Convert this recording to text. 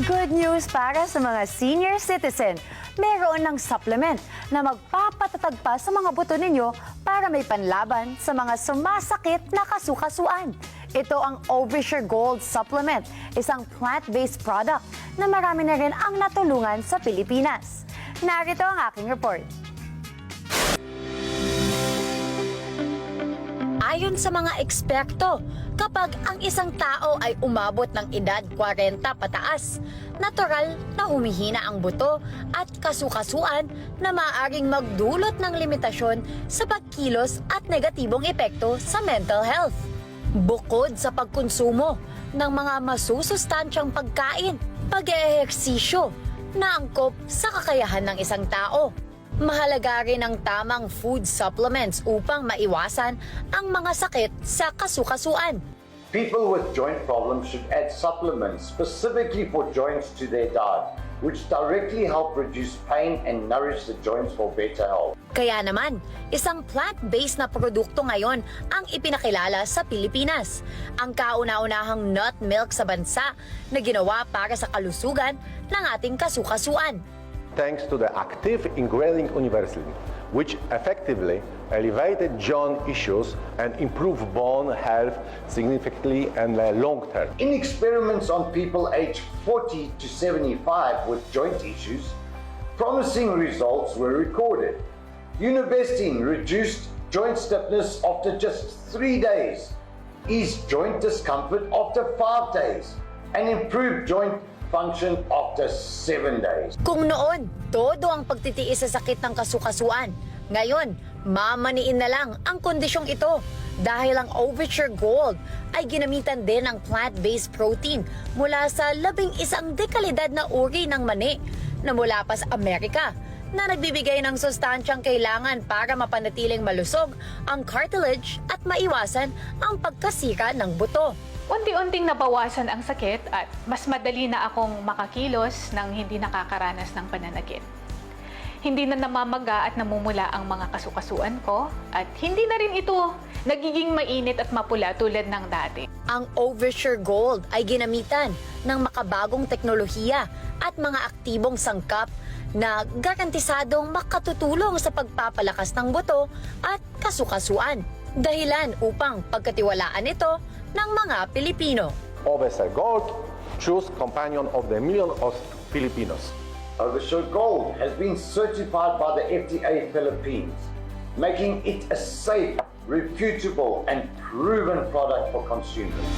Good news para sa mga senior citizen. Meron ng supplement na magpapatatag pa sa mga buto ninyo para may panlaban sa mga sumasakit na kasukasuan. Ito ang Oversure Gold Supplement, isang plant-based product na marami na rin ang natulungan sa Pilipinas. Narito ang aking report. Ayon sa mga eksperto, kapag ang isang tao ay umabot ng edad 40 pataas, natural na humihina ang buto at kasukasuan na maaaring magdulot ng limitasyon sa pagkilos at negatibong epekto sa mental health. Bukod sa pagkonsumo ng mga masusustansyang pagkain, pag-eehersisyo na angkop sa kakayahan ng isang tao. Mahalaga rin ang tamang food supplements upang maiwasan ang mga sakit sa kasukasuan. People with joint problems should add supplements specifically for joints to their diet, which directly help reduce pain and nourish the joints for better health. Kaya naman, isang plant-based na produkto ngayon ang ipinakilala sa Pilipinas. Ang kauna-unahang nut milk sa bansa na ginawa para sa kalusugan ng ating kasukasuan. Thanks to the active ingredient universally, which effectively elevated joint issues and improved bone health significantly and uh, long term. In experiments on people aged 40 to 75 with joint issues, promising results were recorded. Univesting reduced joint stiffness after just three days, eased joint discomfort after five days, and improved joint function after seven days. Kung noon, todo ang pagtitiis sa sakit ng kasukasuan. Ngayon, mamaniin na lang ang kondisyong ito dahil ang Overture Gold ay ginamitan din ng plant-based protein mula sa labing isang dekalidad na uri ng mani na mula pa sa Amerika na nagbibigay ng sustansyang kailangan para mapanatiling malusog ang cartilage at maiwasan ang pagkasira ng buto. Unti-unting nabawasan ang sakit at mas madali na akong makakilos nang hindi nakakaranas ng pananakit. Hindi na namamaga at namumula ang mga kasukasuan ko at hindi na rin ito nagiging mainit at mapula tulad ng dati. Ang Oversure Gold ay ginamitan ng makabagong teknolohiya at mga aktibong sangkap na garantisadong makatutulong sa pagpapalakas ng buto at kasukasuan. Dahilan upang pagkatiwalaan ito ng mga Pilipino. Oversell Gold, choose companion of the million of Filipinos. Overshoot Gold has been certified by the FDA Philippines, making it a safe, reputable, and proven product for consumers.